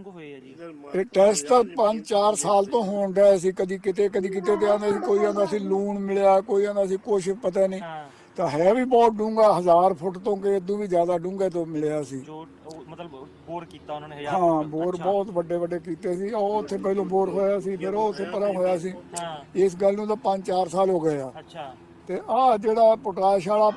ਵਾਂਗੂ ਹੋਏ ਆ ਜੀ। ਇਹ ਟੈਸਟ ਤਾਂ 5-4 ਸਾਲ ਤੋਂ ਹੋਣ ਡਿਆ ਸੀ ਕਦੀ ਕਿਤੇ ਕਦੀ ਕਿਤੇ ਤੇ ਆਂਦੇ ਸੀ ਕੋਈ ਆਂਦਾ ਸੀ ਲੂਣ ਮਿਲਿਆ ਕੋਈ ਆਂਦਾ ਸੀ ਕੁਛ ਪਤਾ ਨਹੀਂ। ਹਾਂ। ਤਾਂ ਹੈ ਵੀ ਬਹੁਤ ਡੂੰਗਾ 1000 ਫੁੱਟ ਤੋਂ ਕਿ ਇਦੋਂ ਵੀ ਜ਼ਿਆਦਾ ਡੂੰਘੇ ਤੋਂ ਮਿਲਿਆ ਸੀ। ਜੋ ਉਹ ਮਤਲਬ ਬੋਰ ਕੀਤਾ ਉਹਨਾਂ ਨੇ ਹਜ਼ਾਰ ਹਾਂ ਫੁੱਟ। ਬੋਰ ਅੱਛਾ। ਬਹੁਤ ਵੱਡੇ ਵੱਡੇ ਕੀਤੇ ਸੀ। ਉਹ ਉੱਥੇ ਪਹਿਲਾਂ ਬੋਰ ਹੋਇਆ ਸੀ ਫਿਰ ਉਹ ਉੱਥੇ ਪਰਾਂ ਹੋਇਆ ਸੀ। ਹਾਂ। ਇਸ ਗੱਲ ਨੂੰ ਤਾਂ 5-4 ਸਾਲ ਹੋ ਗਏ ਆ। ਅੱਛਾ। ਤੇ ਆਹ ਜਿਹੜਾ ਪੋਟਾਸ਼ ਵਾਲਾ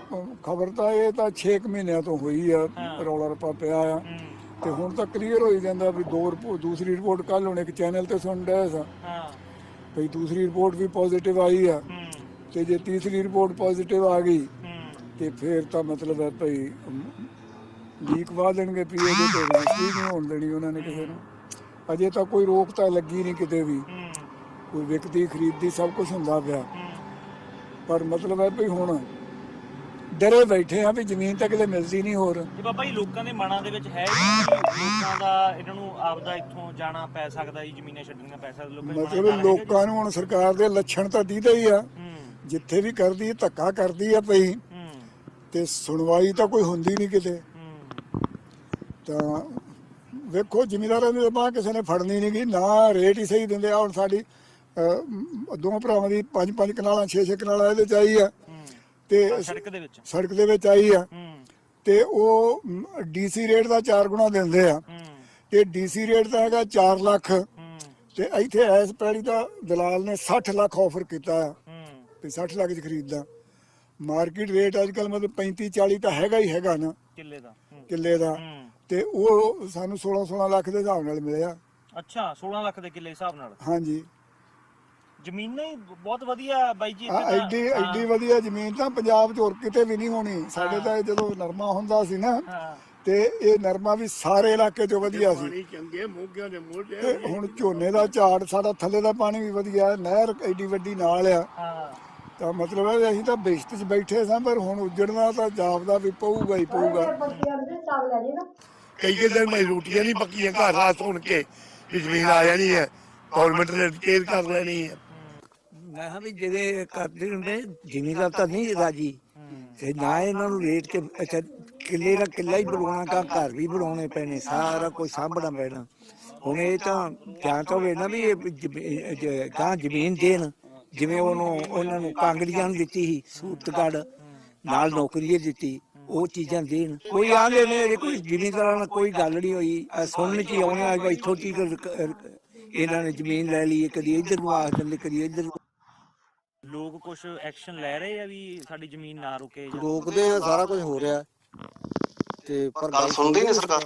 ਖਬਰ ਤਾਂ ਇਹ ਤਾਂ 6 ਮਹੀਨਿਆਂ ਤੋਂ ਹੋਈ ਆ ਰੌਲਾ ਰੱਪਾ ਪਿਆ ਆ। ਹੂੰ। ਤੇ ਹੁਣ ਤਾਂ ਕਲੀਅਰ ਹੋਈ ਜਾਂਦਾ ਵੀ ਦੋ ਰਿਪੋਰਟ ਦੂਸਰੀ ਰਿਪੋਰਟ ਕੱਲ ਹੁਣ ਇੱਕ ਚੈਨਲ ਤੇ ਸੁਣ ਰਿਹਾ ਸਾਂ। ਹਾਂ। ਭਈ ਦੂਸਰੀ ਰਿਪੋਰਟ ਵੀ ਪੋਜ਼ਿਟਿਵ ਆਈ ਆ ਹੂੰ। ਤੇ ਜੇ ਤੀਸਰੀ ਰਿਪੋਰਟ ਪੋਜ਼ਿਟਿਵ ਆ ਗਈ ਹੂੰ। ਤੇ ਫਿਰ ਤਾਂ ਮਤਲਬ ਹੈ ਭਈ ਲੀਕ ਵਾ ਦੇਣਗੇ ਪੀਏ ਦੇ ਤੇ ਰਜਿਸਟਰੀ ਨਹੀਂ ਹੋਣ ਦੇਣੀ ਉਹਨਾਂ ਨੇ ਕਿਸੇ ਨੂੰ। ਅਜੇ ਤਾਂ ਕੋਈ ਰੋਕ ਤਾਂ ਲੱਗੀ ਨਹੀਂ ਕਿਤੇ ਵੀ। ਹੂੰ। ਕੋਈ ਵਿਕਦੀ ਖਰੀਦਦੀ ਸਭ ਕੁਝ ਹੁੰਦਾ ਪਿਆ। ਹੂੰ। ਪਰ ਮਤਲਬ ਹੈ ਭਈ ਹੁਣ ਡਰੇ ਬੈਠੇ ਆ ਵੀ ਜ਼ਮੀਨ ਤਾਂ ਕਿਤੇ ਮਿਲਦੀ ਨਹੀਂ ਹੋਰ। ਤੇ ਬਾਬਾ ਜੀ ਲੋਕਾਂ ਦੇ ਮਨਾਂ ਦੇ ਵਿੱਚ ਹੈ ਕਿ ਲੋਕਾਂ ਦਾ ਇਹਨਾਂ ਨੂੰ ਆਪਦਾ ਇੱਥੋਂ ਜਾਣਾ ਪੈ ਸਕਦਾ ਜੀ ਜ਼ਮੀਨਾਂ ਛੱਡਣੀਆਂ ਪੈ ਸਕਦਾ ਲੋਕਾਂ ਦੇ ਮਨਾਂ 'ਚ ਡਰ ਮਤਲਬ ਹੈਗਾ ਜੀ? ਲੋਕਾਂ ਨੂੰ ਹੁਣ ਸਰਕਾਰ ਦੇ ਲੱਛਣ ਤਾਂ ਦੀਦੇ ਹੀ ਆ। ਹੂੰ। ਜਿੱਥੇ ਵੀ ਕਰਦੀ ਹੈ ਧੱਕਾ ਕਰਦੀ ਆ ਪਈ। ਹੂੰ। ਤੇ ਸੁਣਵਾਈ ਤਾਂ ਕੋਈ ਹੁੰਦੀ ਨਹੀਂ ਕਿਤੇ। ਹੂੰ। ਤਾਂ ਵੇਖੋ ਜ਼ਿਮੀਦਾਰਾਂ ਦੀ ਬਾਹ ਕਿਸੇ ਨੇ ਫੜਨੀ ਨਹੀਂ ਗਈ ਨਾ ਰੇਟ ਹੀ ਸਹੀ ਦਿੰਦੇ ਆ। ਹੁਣ ਸਾਡੀ ਅਹ, ਮ, ਦੋਵਾਂ ਭਰਾਵਾਂ ਦੀ ਪੰਜ ਪੰਜ ਕਨਾਲਾਂ ਛੇ ਛੇ ਕਨਾਲਾਂ ਇਹਦੇ ਚ ਆਈ ਆ। ਤੇ ਸੜਕ ਦੇ ਵਿੱਚ। ਸੜਕ ਦੇ ਵਿੱਚ ਆਈ ਆ। ਹੂੰ। ਤੇ ਉਹ ਡੀਸੀ ਰੇਟ ਦਾ 4 ਗੁਣਾ ਦਿੰਦੇ ਆ। ਹੂੰ। ਤੇ ਡੀਸੀ ਰੇਟ ਤਾਂ ਹੈਗਾ 4 ਲੱਖ। ਤੇ ਇੱਥੇ ਐਸ ਪੈੜੀ ਦਾ ਦਲਾਲ ਨੇ 60 ਲੱਖ ਆਫਰ ਕੀਤਾ ਤੇ 60 ਲੱਖ ਚ ਖਰੀਦਦਾ। ਮਾਰਕੀਟ ਰੇਟ ਅੱਜ ਕੱਲ ਮਤਲਬ 35 40 ਤਾਂ ਹੈਗਾ ਹੀ ਹੈਗਾ ਨਾ। ਕਿੱਲੇ ਦਾ। ਕਿੱਲੇ ਦਾ। ਤੇ ਉਹ ਸਾਨੂੰ 16 16 ਲੱਖ ਦੇ ਹਿਸਾਬ ਨਾਲ ਮਿਲਿਆ। ਅੱਛਾ 16 ਲੱਖ ਦੇ ਕਿੱਲੇ ਹਿਸਾਬ ਨਾਲ। ਹਾਂਜੀ। ਜ਼ਮੀਨਾਂ ਹੀ ਬਹੁਤ ਵਧੀਆ ਬਾਈ ਜੀ ਇੱਥੇ ਤਾਂ- ਐਡੀ ਐਡੀ ਵਧੀਆ ਜ਼ਮੀਨ ਤਾਂ ਪੰਜਾਬ 'ਚ ਹੋਰ ਕਿਤੇ ਵੀ ਨਹੀਂ ਹੋਣੀ। ਸਾਡੇ ਤਾਂ ਇਹ ਜਦੋਂ ਨਰਮਾ ਹੁੰਦਾ ਸੀ ਨਾ ਹਾਂ। ਤੇ ਇਹ ਨਰਮਾ ਵੀ ਸਾਰੇ ਇਲਾਕੇ 'ਚੋਂ ਵਧੀਆ ਸੀ। ਪਾਣੀ ਚੰਗੇ ਮੋਗਿਆਂ ਦੇ ਮੋਢੇ ਤੇ ਹੁਣ ਝੋਨੇ ਦਾ ਝਾੜ ਸਾਡਾ ਥੱਲੇ ਦਾ ਪਾਣੀ ਵੀ ਵਧੀਆ ਹੈ, ਨਹਿਰ ਐਡੀ ਵੱਡੀ ਨਾਲ ਆ। ਹਾਂ। ਤਾਂ ਮਤਲਬ ਹੈ ਵੀ ਅਸੀਂ ਤਾਂ ਬਿਸ਼ਤ 'ਚ ਬੈਠੇ ਸਾਂ ਪਰ ਹੁਣ ਉੱਜੜਨਾ ਤਾਂ ਜਾਪਦਾ ਵੀ ਪਊਗਾ ਹੀ ਪਊਗਾ। ਕਈ ਕਈ ਦਿਨ ਮੈਂ ਰੋਟੀਆਂ ਨਹੀਂ ਪੱਕੀਆਂ ਘਰ ਰਾਤ ਸੁਣ ਕੇ ਵੀ ਜ਼ਮੀਨ ਆ ਜਾਣੀ ਹੈ ਗਵਰਨਮੈਂਟ ਨੇ ਕੇਅਰ ਕਰ ਲੈਣੀ ਹੈ। ਮੈਂ ਕਿਹਾ ਵੀ ਜਿਹੜੇ ਕਰਦੇ ਹੁੰਦੇ ਜ਼ਿਮੀਦਾਰ ਤਾਂ ਨਹੀਂ ਰਾਜੀ ਤੇ ਨਾ ਇਹਨਾਂ ਨੂੰ ਰੇਟ ਕੇ ਅੱਛਾ ਕਿੱਲੇ ਦਾ ਕਿੱਲਾ ਹੀ ਬਣਾਉਣਾ ਕਾ ਘਰ ਵੀ ਬਣਾਉਣੇ ਪੈਣੇ ਸਾਰਾ ਕੁਝ ਸਾਂਭਣਾ ਪੈਣਾ। ਹੁਣ ਇਹ ਤਾਂ ਜਾਂ ਤਾਂ ਹੋਵੇ ਨਾ ਵੀ ਇਹ ਗਾਂ ਜ਼ਮੀਨ ਦੇਣ ਜਿਵੇਂ ਉਹਨੂੰ ਉਹਨਾਂ ਨੂੰ ਕਾਂਗੜੀਆਂ ਨੂੰ ਦਿੱਤੀ ਸੀ ਸੂਰਤਗੜ ਨਾਲ ਨੌਕਰੀ ਦਿੱਤੀ ਉਹ ਚੀਜ਼ਾਂ ਦੇਣ। ਕੋਈ ਆਂਦੇ ਨੇ ਇਹ ਕੋਈ ਜ਼ਿਮੀਂਦਾਰਾਂ ਨਾਲ ਕੋਈ ਗੱਲ ਨਹੀਂ ਹੋਈ ਆਹ ਸੁਣਨ ਚ ਆਉਣੇ ਆ ਇੱਥੋਂ ਤੀਕ ਇਹਨਾਂ ਨੇ ਜ਼ਮੀਨ ਲੈ ਲਈ ਕਦੀ ਇੱਧਰ ਨੂੰ ਆਖ ਦਿੰਦੇ ਕਦੀ ਇੱਧਰ ਨੂੰ ਲੋਕ ਕੁਝ ਐਕਸ਼ਨ ਲੈ ਰਹੇ ਆ ਵੀ ਸਾਡੀ ਜ਼ਮੀਨ ਨਾ ਰੁਕੇ ਜਾਂ ਰੋਕਦੇ ਆ ਸਾਰਾ ਕੁਝ ਹੋ ਰਿਹਾ। ਤੇ ਪਰ ਗੱਲ ਸੁਣਦੀ ਨਹੀਂ ਸਰਕਾਰ?